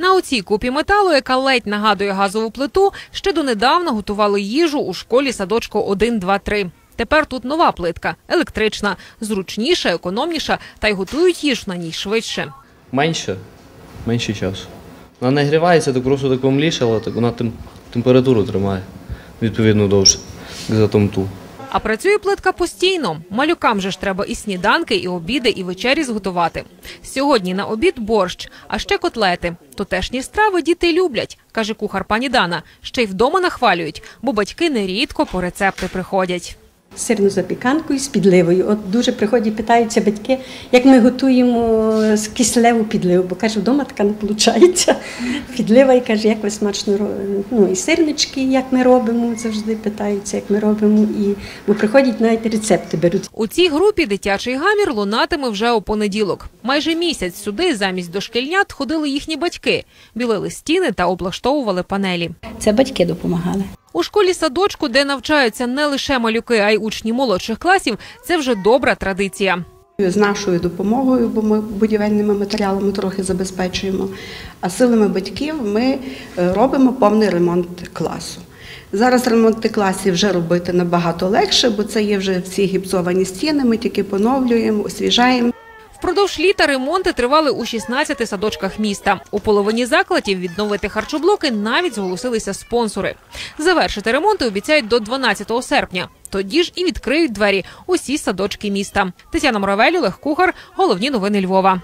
На оцій купі металу, яка ледь нагадує газову плиту, ще донедавна готували їжу у школі садочку 1, 2, 3. Тепер тут нова плитка, електрична, зручніша, економніша, та й готують їжу на ній швидше. Менше, менше часу. Вона не грівається, так просто так помлішала, так вона тем, температуру тримає, відповідно довше, за томту. А працює плитка постійно. Малюкам же ж треба і сніданки, і обіди, і вечері зготувати. Сьогодні на обід борщ, а ще котлети. Тутешні страви діти люблять, каже кухар пані Дана. Ще й вдома нахвалюють, бо батьки нерідко по рецепти приходять. Сирну запіканку із підливою. От дуже приходять, питаються батьки, як ми готуємо з киселеву підливу, бо каже, вдома така не виходить. Підлива і каже, як ви смачно ро- ну, і сирнички, як ми робимо, завжди питаються, як ми робимо. І бо приходять навіть рецепти беруть. У цій групі дитячий гамір лунатиме вже у понеділок. Майже місяць сюди замість дошкільнят ходили їхні батьки, білили стіни та облаштовували панелі. Це батьки допомагали. У школі садочку, де навчаються не лише малюки, а й учні молодших класів, це вже добра традиція. З нашою допомогою, бо ми будівельними матеріалами трохи забезпечуємо. А силами батьків ми е, робимо повний ремонт класу. Зараз ремонти класів вже робити набагато легше, бо це є вже всі гіпсовані стіни. Ми тільки поновлюємо, освіжаємо. Впродовж літа ремонти тривали у 16 садочках міста. У половині закладів відновити харчоблоки навіть зголосилися спонсори. Завершити ремонти обіцяють до 12 серпня. Тоді ж і відкриють двері усі садочки міста. Тетяна Моравель, Олег Кухар. Головні новини Львова.